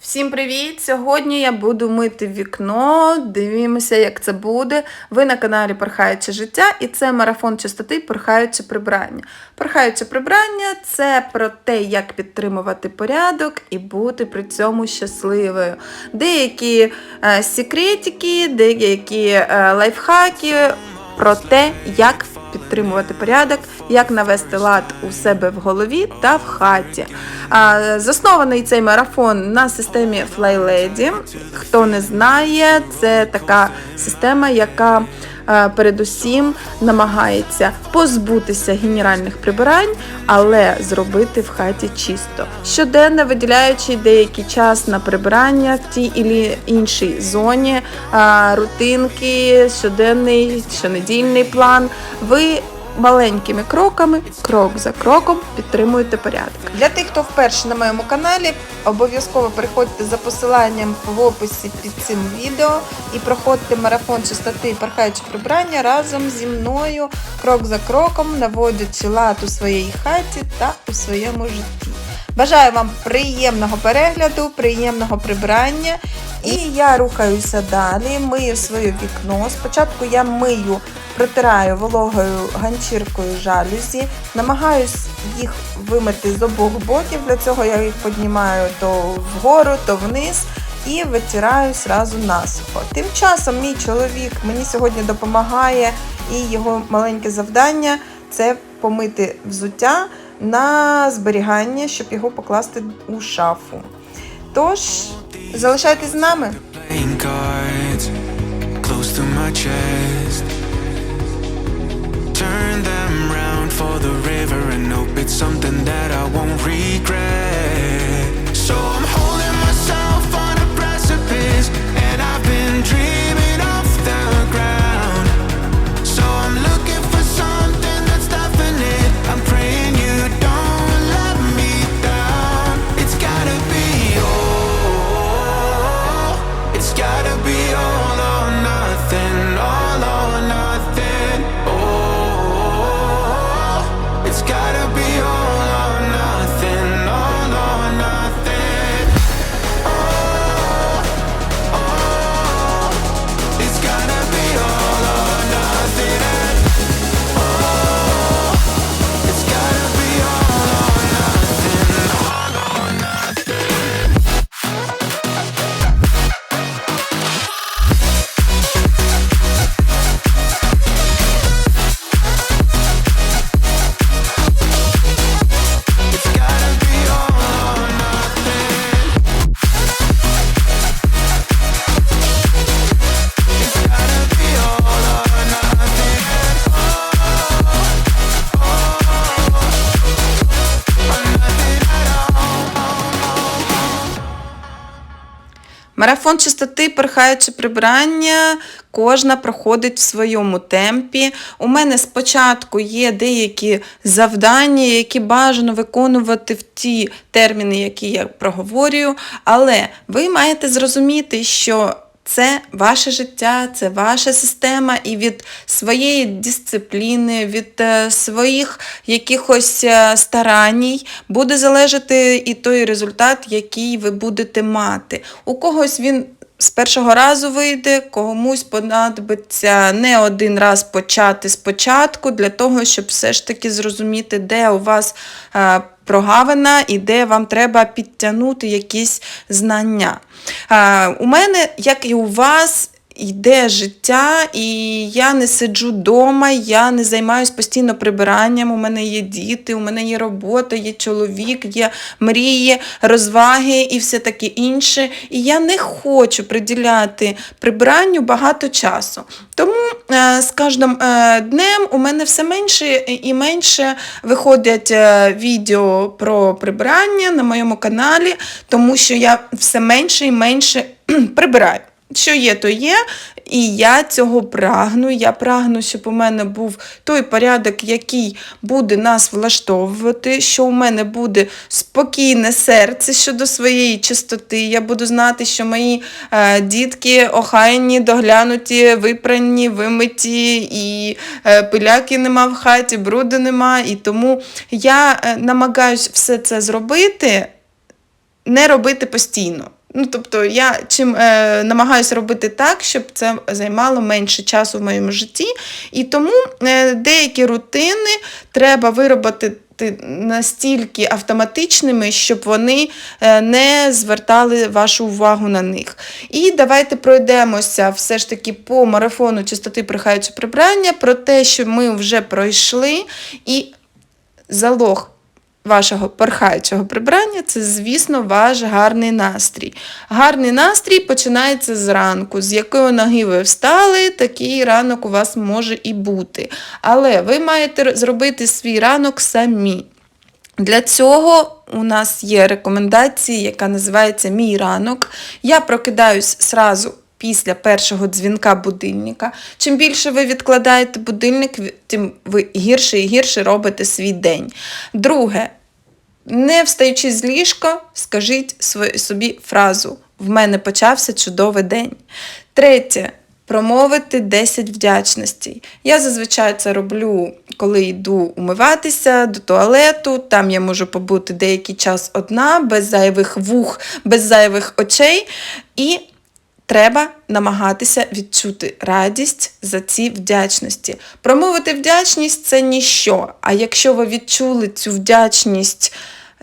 Всім привіт! Сьогодні я буду мити вікно. Дивимося, як це буде. Ви на каналі Порхаюче життя, і це марафон чистоти Порхаюче прибрання. Порхаюче прибрання це про те, як підтримувати порядок і бути при цьому щасливою. Деякі е, секретики, деякі е, лайфхаки про те, як підтримувати порядок, як навести лад у себе в голові та в хаті. Заснований цей марафон на системі FlyLady. Хто не знає, це така система, яка передусім намагається позбутися генеральних прибирань, але зробити в хаті чисто. Щоденно виділяючи деякий час на прибирання в тій і іншій зоні, рутинки, щоденний, щонедільний план. Ви маленькими кроками, крок за кроком підтримуєте порядок. Для тих, хто вперше на моєму каналі, обов'язково переходьте за посиланням в описі під цим відео і проходьте марафон чистоти і пархаюче прибрання разом зі мною, крок за кроком, наводячи лад у своїй хаті та у своєму житті. Бажаю вам приємного перегляду, приємного прибрання. І я рухаюся далі, мию своє вікно. Спочатку я мию, протираю вологою ганчіркою жалюзі, намагаюсь їх вимити з обох боків. Для цього я їх піднімаю то вгору, то вниз і витираю зразу насухо. Тим часом мій чоловік мені сьогодні допомагає, і його маленьке завдання це помити взуття на зберігання, щоб його покласти у шафу. Тож, залишайтесь з нами. playing cards close to my chest. Turn them round for the river and hope it's something that I won't regret. Марафон чистоти, перхаючи прибирання, кожна проходить в своєму темпі. У мене спочатку є деякі завдання, які бажано виконувати в ті терміни, які я проговорюю, але ви маєте зрозуміти, що це ваше життя, це ваша система, і від своєї дисципліни, від е, своїх якихось е, стараній буде залежати і той результат, який ви будете мати. У когось він з першого разу вийде, комусь понадобиться не один раз почати спочатку для того, щоб все ж таки зрозуміти, де у вас е, прогавина і де вам треба підтягнути якісь знання. Е, У мене, як і у вас, йде життя, і я не сиджу вдома, я не займаюся постійно прибиранням. У мене є діти, у мене є робота, є чоловік, є мрії, розваги і все таке інше. І я не хочу приділяти прибиранню багато часу. Тому е, з кожним е, днем у мене все менше і менше виходять е, відео про прибирання на моєму каналі, тому що я все менше і менше прибираю. Що є, то є, і я цього прагну. Я прагну, щоб у мене був той порядок, який буде нас влаштовувати, що у мене буде спокійне серце щодо своєї чистоти. Я буду знати, що мої е, дітки охайні, доглянуті, випрані, вимиті, і е, пиляки нема в хаті, бруду нема. І тому я е, намагаюсь все це зробити, не робити постійно. Ну, тобто я чим е, намагаюся робити так, щоб це займало менше часу в моєму житті. І тому е, деякі рутини треба виробити настільки автоматичними, щоб вони е, не звертали вашу увагу на них. І давайте пройдемося все ж таки по марафону чистоти прихаючи прибрання, про те, що ми вже пройшли, і залог вашого порхаючого прибрання це, звісно, ваш гарний настрій. Гарний настрій починається зранку. З якої ноги ви встали, такий ранок у вас може і бути. Але ви маєте зробити свій ранок самі. Для цього у нас є рекомендації, яка називається Мій ранок. Я прокидаюсь сразу після першого дзвінка будильника. Чим більше ви відкладаєте будильник, тим ви гірше і гірше робите свій день. Друге, не встаючи з ліжка, скажіть собі фразу В мене почався чудовий день. Третє. Промовити 10 вдячностей. Я зазвичай це роблю, коли йду умиватися до туалету. Там я можу побути деякий час одна, без зайвих вух, без зайвих очей. І треба намагатися відчути радість за ці вдячності. Промовити вдячність це ніщо. А якщо ви відчули цю вдячність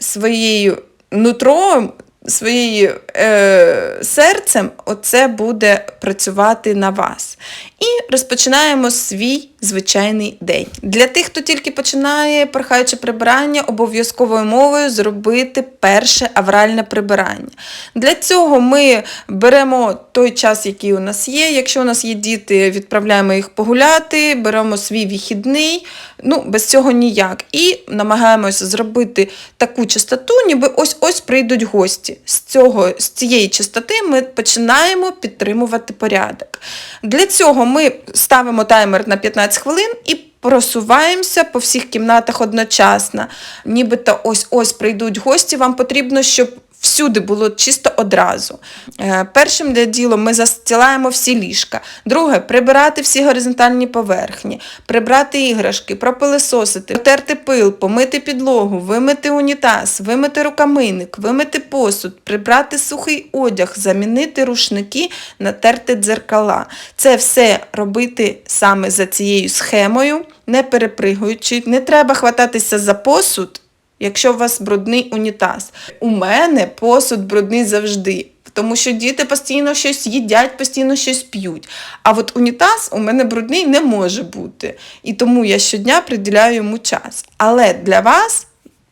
своєю нутром, своєю е, серцем, оце буде працювати на вас. І розпочинаємо свій звичайний день. Для тих, хто тільки починає, прохаючи прибирання, обов'язковою мовою зробити перше авральне прибирання. Для цього ми беремо той час, який у нас є. Якщо у нас є діти, відправляємо їх погуляти, беремо свій вихідний, ну, без цього ніяк. І намагаємося зробити таку чистоту, ніби ось-ось прийдуть гості. З, цього, з цієї чистоти ми починаємо підтримувати порядок. Для цього ми ставимо таймер на 15 хвилин і просуваємося по всіх кімнатах одночасно. Нібито ось-ось прийдуть гості, вам потрібно, щоб всюди було чисто одразу. Е, першим ділом ми застілаємо всі ліжка. Друге, прибирати всі горизонтальні поверхні, прибрати іграшки, пропилисосити, потерти пил, помити підлогу, вимити унітаз, вимити рукомийник, вимити посуд, прибрати сухий одяг, замінити рушники, натерти дзеркала. Це все робити саме за цією схемою, не перепригуючи. Не треба хвататися за посуд. Якщо у вас брудний унітаз. У мене посуд брудний завжди, тому що діти постійно щось їдять, постійно щось п'ють. А от унітаз у мене брудний не може бути. І тому я щодня приділяю йому час. Але для вас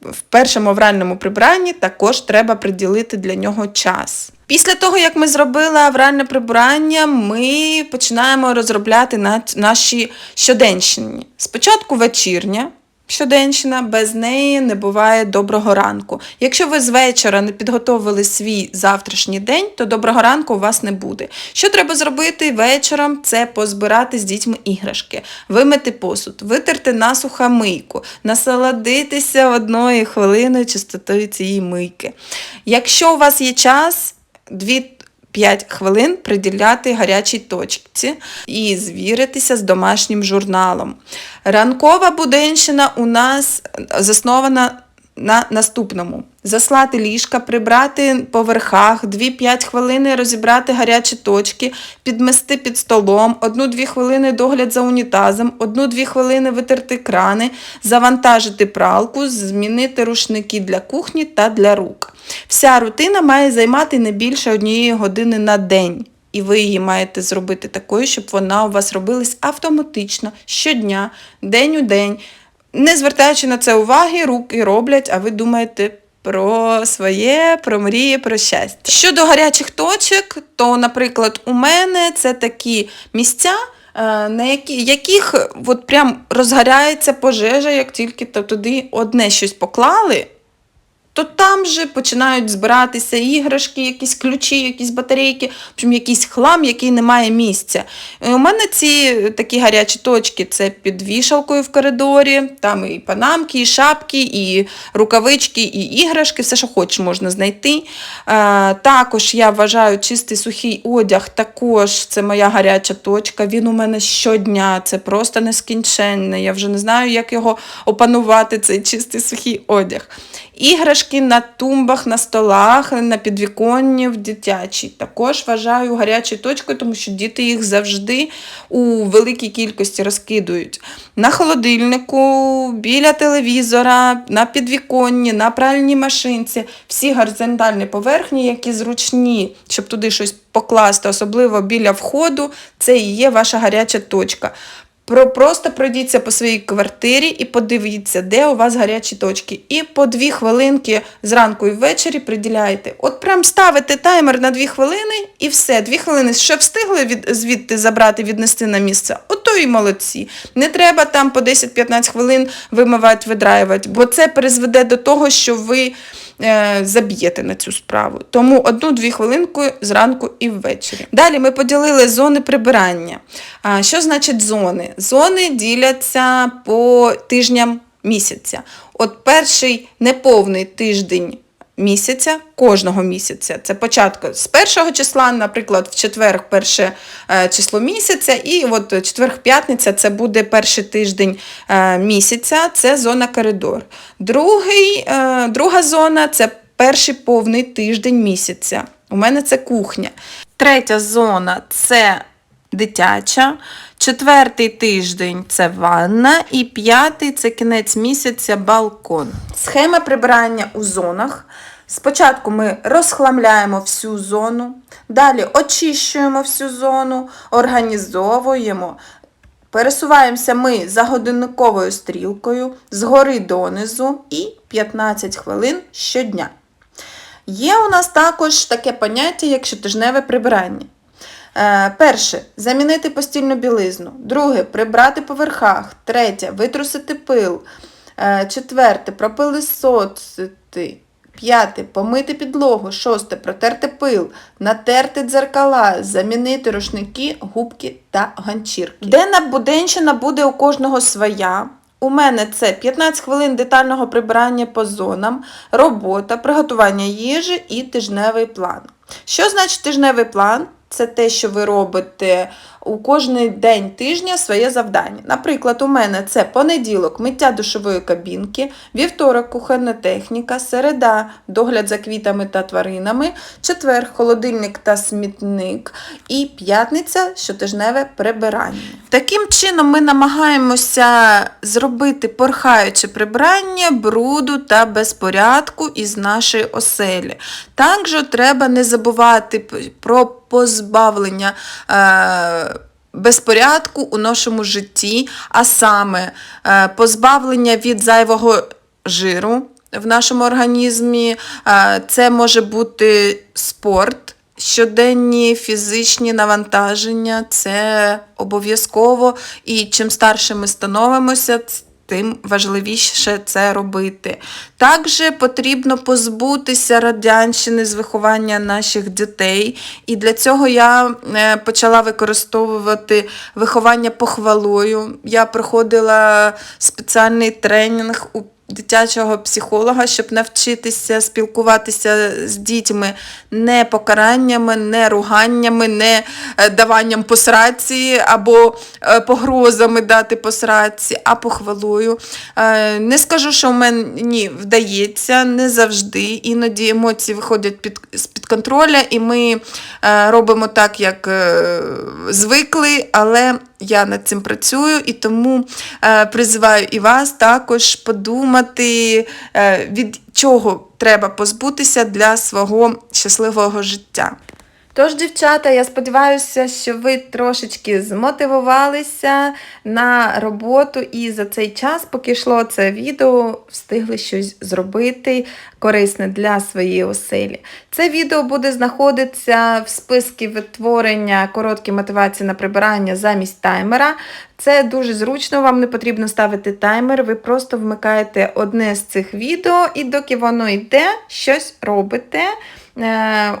в першому авральному прибранні також треба приділити для нього час. Після того, як ми зробили авральне прибирання, ми починаємо розробляти наші щоденщини. Спочатку вечірня. Щоденщина, без неї не буває доброго ранку. Якщо ви з вечора не підготовили свій завтрашній день, то доброго ранку у вас не буде. Що треба зробити вечором? Це позбирати з дітьми іграшки, вимити посуд, витерти насуха мийку, насолодитися одної хвилини чистотою цієї мийки. Якщо у вас є час, дві 5 хвилин приділяти гарячій точці і звіритися з домашнім журналом. Ранкова буденщина у нас заснована на наступному. Заслати ліжка, прибрати по верхах, 2-5 хвилини розібрати гарячі точки, підмести під столом, 1-2 хвилини догляд за унітазом, 1-2 хвилини витерти крани, завантажити пралку, змінити рушники для кухні та для рук. Вся рутина має займати не більше однієї години на день. І ви її маєте зробити такою, щоб вона у вас робилась автоматично щодня, день у день. Не звертаючи на це уваги, руки роблять, а ви думаєте про своє, про мрії, про щастя. Щодо гарячих точок, то, наприклад, у мене це такі місця, е, на які, яких от прям розгоряється пожежа, як тільки туди одне щось поклали то там же починають збиратися іграшки, якісь ключі, якісь батарейки, общем, якийсь хлам, який не має місця. І у мене ці такі гарячі точки це під вішалкою в коридорі, там і панамки, і шапки, і рукавички, і іграшки, все, що хочеш, можна знайти. А, також я вважаю чистий сухий одяг, також це моя гаряча точка. Він у мене щодня, це просто нескінченне. Я вже не знаю, як його опанувати, цей чистий сухий одяг. Іграшки іграшки на тумбах, на столах, на підвіконні в дитячій. Також вважаю гарячою точкою, тому що діти їх завжди у великій кількості розкидують. На холодильнику, біля телевізора, на підвіконні, на пральній машинці. Всі горизонтальні поверхні, які зручні, щоб туди щось покласти, особливо біля входу, це і є ваша гаряча точка. Про, просто пройдіться по своїй квартирі і подивіться, де у вас гарячі точки. І по дві хвилинки зранку і ввечері приділяйте. От прям ставите таймер на дві хвилини і все. Дві хвилини, що встигли від, звідти забрати, віднести на місце. Ото і молодці. Не треба там по 10-15 хвилин вимивати, видраювати, бо це призведе до того, що ви заб'єте на цю справу. Тому одну-дві хвилинки зранку і ввечері. Далі ми поділили зони прибирання. Що значить зони? Зони діляться по тижням місяця. От перший неповний тиждень місяця, кожного місяця. Це початку з першого числа, наприклад, в четвер перше е, число місяця, і от четверг-п'ятниця це буде перший тиждень е, місяця, це зона коридор. Другий, е, друга зона це перший повний тиждень місяця. У мене це кухня. Третя зона це дитяча. Четвертий тиждень це ванна, і п'ятий це кінець місяця балкон. Схема прибирання у зонах. Спочатку ми розхламляємо всю зону, далі очищуємо всю зону, організовуємо. Пересуваємося ми за годинниковою стрілкою згори донизу і 15 хвилин щодня. Є у нас також таке поняття, як щотижневе прибирання. Е, перше замінити постільну білизну. Друге прибрати по верхах. Третє витрусити пил. Е, четверте пропилисоцити. П'яте помити підлогу. Шосте протерти пил, натерти дзеркала, замінити рушники, губки та ганчірки. Денна буденщина буде у кожного своя. У мене це 15 хвилин детального прибирання по зонам, робота, приготування їжі і тижневий план. Що значить тижневий план? Це те, що ви робите у кожний день тижня своє завдання. Наприклад, у мене це понеділок миття душової кабінки, вівторок кухонна техніка, середа догляд за квітами та тваринами, четвер холодильник та смітник і п'ятниця щотижневе прибирання. Таким чином ми намагаємося зробити порхаюче прибирання бруду та безпорядку із нашої оселі. Також треба не забувати про позбавлення е, безпорядку у нашому житті, а саме е, позбавлення від зайвого жиру в нашому організмі. Е, це може бути спорт. Щоденні фізичні навантаження це обов'язково, і чим старше ми становимося, тим важливіше це робити. Також потрібно позбутися радянщини з виховання наших дітей, і для цього я е, почала використовувати виховання похвалою. Я проходила спеціальний тренінг у дитячого психолога, щоб навчитися спілкуватися з дітьми не покараннями, не руганнями, не е, даванням посраці або е, погрозами дати посраці, а похвалою. Е, Не скажу, що в мені вдається, не завжди. Іноді емоції виходять під, з-під контроля, і ми робимо так, як звикли, але я над цим працюю і тому е, призиваю і вас також подумати, е, від чого треба позбутися для свого щасливого життя. Тож, дівчата, я сподіваюся, що ви трошечки змотивувалися на роботу і за цей час, поки йшло це відео, встигли щось зробити корисне для своєї оселі. Це відео буде знаходитися в списку відтворення короткі мотивації на прибирання замість таймера. Це дуже зручно, вам не потрібно ставити таймер, ви просто вмикаєте одне з цих відео і доки воно йде, щось робите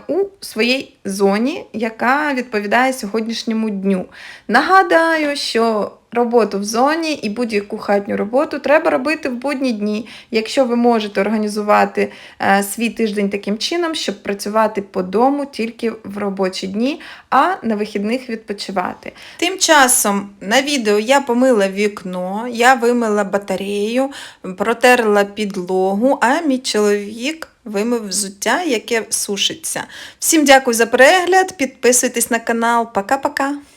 у своїй зоні, яка відповідає сьогоднішньому дню. Нагадаю, що роботу в зоні і будь-яку хатню роботу треба робити в будні дні, якщо ви можете організувати е, свій тиждень таким чином, щоб працювати по дому тільки в робочі дні, а на вихідних відпочивати. Тим часом на відео я помила вікно, я вимила батарею, протерла підлогу, а мій чоловік вимив взуття, яке сушиться. Всім дякую за перегляд, підписуйтесь на канал. Пока-пока!